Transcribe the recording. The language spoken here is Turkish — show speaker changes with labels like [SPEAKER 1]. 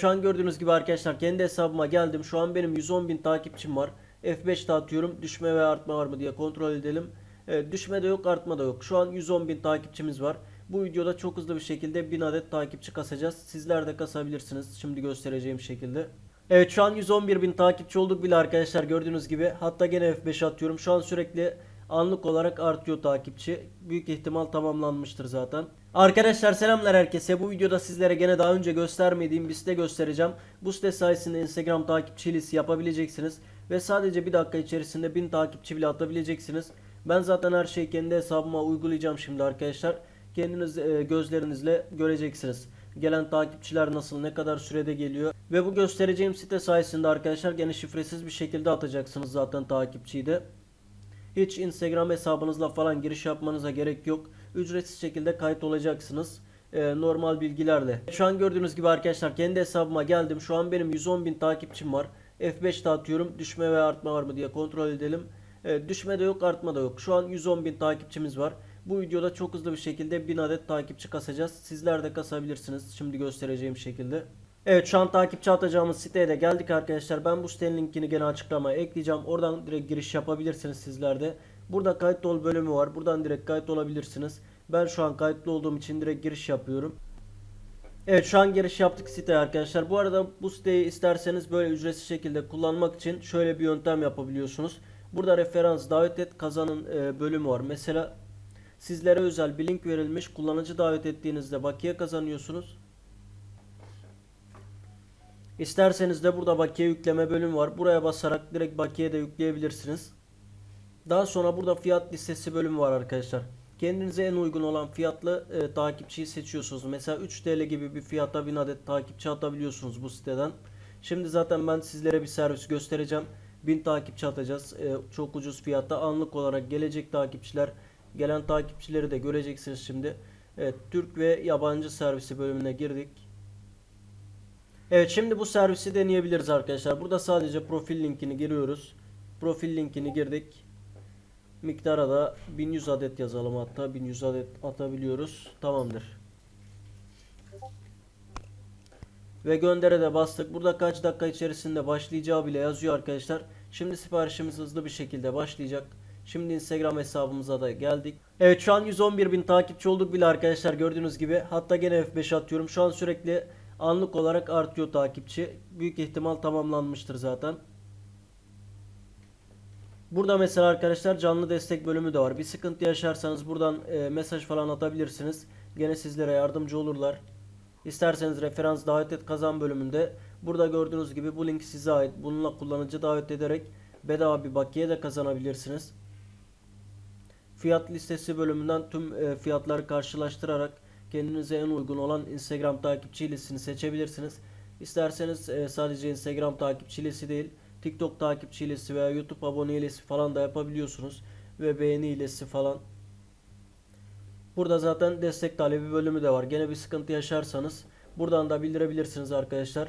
[SPEAKER 1] şu an gördüğünüz gibi arkadaşlar kendi hesabıma geldim. Şu an benim 110 bin takipçim var. F5 dağıtıyorum. Düşme ve artma var mı diye kontrol edelim. Evet, düşme de yok artma da yok. Şu an 110 bin takipçimiz var. Bu videoda çok hızlı bir şekilde 1000 adet takipçi kasacağız. Sizler de kasabilirsiniz. Şimdi göstereceğim şekilde. Evet şu an 111 bin takipçi olduk bile arkadaşlar gördüğünüz gibi. Hatta gene F5 atıyorum. Şu an sürekli anlık olarak artıyor takipçi. Büyük ihtimal tamamlanmıştır zaten. Arkadaşlar selamlar herkese. Bu videoda sizlere gene daha önce göstermediğim bir site göstereceğim. Bu site sayesinde Instagram takipçi listesi yapabileceksiniz. Ve sadece bir dakika içerisinde 1000 takipçi bile atabileceksiniz. Ben zaten her şeyi kendi hesabıma uygulayacağım şimdi arkadaşlar. Kendiniz e, gözlerinizle göreceksiniz. Gelen takipçiler nasıl, ne kadar sürede geliyor. Ve bu göstereceğim site sayesinde arkadaşlar gene şifresiz bir şekilde atacaksınız zaten takipçiyi de. Hiç Instagram hesabınızla falan giriş yapmanıza gerek yok. Ücretsiz şekilde kayıt olacaksınız. Ee, normal bilgilerle. Şu an gördüğünüz gibi arkadaşlar kendi hesabıma geldim. Şu an benim 110 bin takipçim var. F5 atıyorum. Düşme ve artma var mı diye kontrol edelim. Ee, düşme de yok artma da yok. Şu an 110 bin takipçimiz var. Bu videoda çok hızlı bir şekilde 1000 adet takipçi kasacağız. Sizler de kasabilirsiniz. Şimdi göstereceğim şekilde. Evet şu an takipçi atacağımız siteye de geldik arkadaşlar. Ben bu sitenin linkini gene açıklamaya ekleyeceğim. Oradan direkt giriş yapabilirsiniz sizler de. Burada kayıtlı ol bölümü var. Buradan direkt kayıt olabilirsiniz. Ben şu an kayıtlı olduğum için direkt giriş yapıyorum. Evet şu an giriş yaptık siteye arkadaşlar. Bu arada bu siteyi isterseniz böyle ücretsiz şekilde kullanmak için şöyle bir yöntem yapabiliyorsunuz. Burada referans davet et kazanın e, bölümü var. Mesela sizlere özel bir link verilmiş. Kullanıcı davet ettiğinizde bakiye kazanıyorsunuz. İsterseniz de burada bakiye yükleme bölümü var. Buraya basarak direkt bakiye de yükleyebilirsiniz. Daha sonra burada fiyat listesi bölümü var arkadaşlar. Kendinize en uygun olan fiyatlı e, takipçiyi seçiyorsunuz. Mesela 3 TL gibi bir fiyata 1000 adet takipçi atabiliyorsunuz bu siteden. Şimdi zaten ben sizlere bir servis göstereceğim. 1000 takipçi atacağız. E, çok ucuz fiyatta anlık olarak gelecek takipçiler, gelen takipçileri de göreceksiniz şimdi. Evet, Türk ve yabancı servisi bölümüne girdik. Evet şimdi bu servisi deneyebiliriz arkadaşlar. Burada sadece profil linkini giriyoruz. Profil linkini girdik. Miktara da 1100 adet yazalım hatta 1100 adet atabiliyoruz. Tamamdır. Ve göndere de bastık. Burada kaç dakika içerisinde başlayacağı bile yazıyor arkadaşlar. Şimdi siparişimiz hızlı bir şekilde başlayacak. Şimdi Instagram hesabımıza da geldik. Evet şu an 111 bin takipçi olduk bile arkadaşlar gördüğünüz gibi. Hatta gene F5 atıyorum. Şu an sürekli anlık olarak artıyor takipçi. Büyük ihtimal tamamlanmıştır zaten. Burada mesela arkadaşlar canlı destek bölümü de var. Bir sıkıntı yaşarsanız buradan e, mesaj falan atabilirsiniz. Gene sizlere yardımcı olurlar. İsterseniz referans davet et kazan bölümünde burada gördüğünüz gibi bu link size ait. Bununla kullanıcı davet ederek bedava bir bakiye de kazanabilirsiniz. Fiyat listesi bölümünden tüm e, fiyatları karşılaştırarak kendinize en uygun olan Instagram takipçi listesini seçebilirsiniz. İsterseniz e, sadece Instagram takipçi listesi değil, TikTok takipçi listesi veya YouTube abone listesi falan da yapabiliyorsunuz ve beğeni listesi falan. Burada zaten destek talebi bölümü de var. Gene bir sıkıntı yaşarsanız buradan da bildirebilirsiniz arkadaşlar.